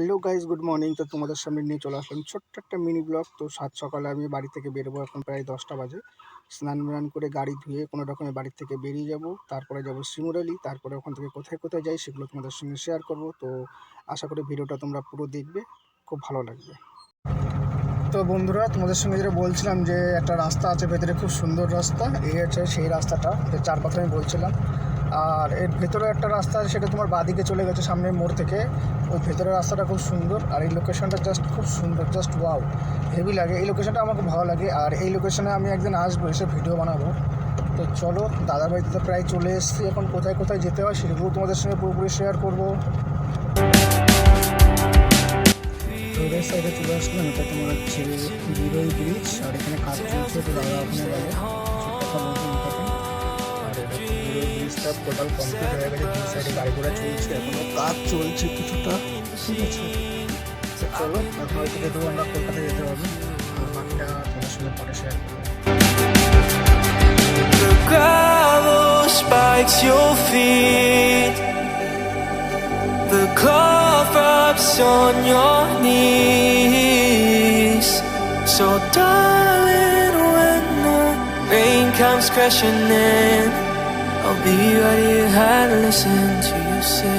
Hello guys good morning তো তোমাদের সামনে নিয়ে চলে আসলাম ছোট্ট একটা মিনি ব্লগ তো সাত সকালে আমি বাড়ি থেকে বেরোবো এখন প্রায় দশটা বাজে। স্নান ম্নান করে গাড়ি ধুয়ে কোনো রকমের বাড়ি থেকে বেরিয়ে যাব। তারপরে যাব শিমুরালি, তারপরে ওখান থেকে কোথায় কোথায় যাই সেগুলো তোমাদের সঙ্গে শেয়ার করব। তো আশা করি ভিডিওটা তোমরা পুরো দেখবে, খুব ভালো লাগবে। তো বন্ধুরা, তোমাদের সঙ্গে যেটা বলছিলাম যে একটা রাস্তা আছে, ভেতরে খুব সুন্দর রাস্তা। এই হচ্ছে সেই রাস্তাটা চার কথা আমি বলছিলাম। আর এর ভেতরে একটা রাস্তা আছে, সেটা তোমার বাদিকে চলে গেছে সামনের মোড় থেকে। ওই ভেতরের রাস্তাটা খুব সুন্দর আর এই লোকেশনটা জাস্ট খুব সুন্দর জাস্ট ওয়াও হেভি লাগে। এই লোকেশনটা খুব ভালো লাগে আর এই লোকেশনে আমি একদিন আসব, এসে ভিডিও বানাবো। তো চলো দাদার বাড়িতে তো প্রায় চলে এসেছি, এখন কোথায় কোথায় যেতে হয় সেগুলো তোমাদের সঙ্গে পুরোপুরি শেয়ার করব। রোডের সাইডে চলে আসলাম, এটা তোমার হচ্ছে ব্রিজ আর এখানে কাজ চলছে, তো দাদা ওখানে গেলে। কথা বলতে বিরোই টোটাল কমপ্লিট হয়ে গেছে দুই সাইডে গাড়ি ঘোড়া চলছে এখনও কাজ চলছে কিছুটা ঠিক আছে চলো তারপর থেকে তো আমরা কলকাতা যেতে হবে আর বাকিটা তোমার সঙ্গে পরে শেয়ার করব The gravel spikes your feet. The cloth wraps on your knees. So, darling, when the rain comes crashing in, I'll be right here and listen to you sing.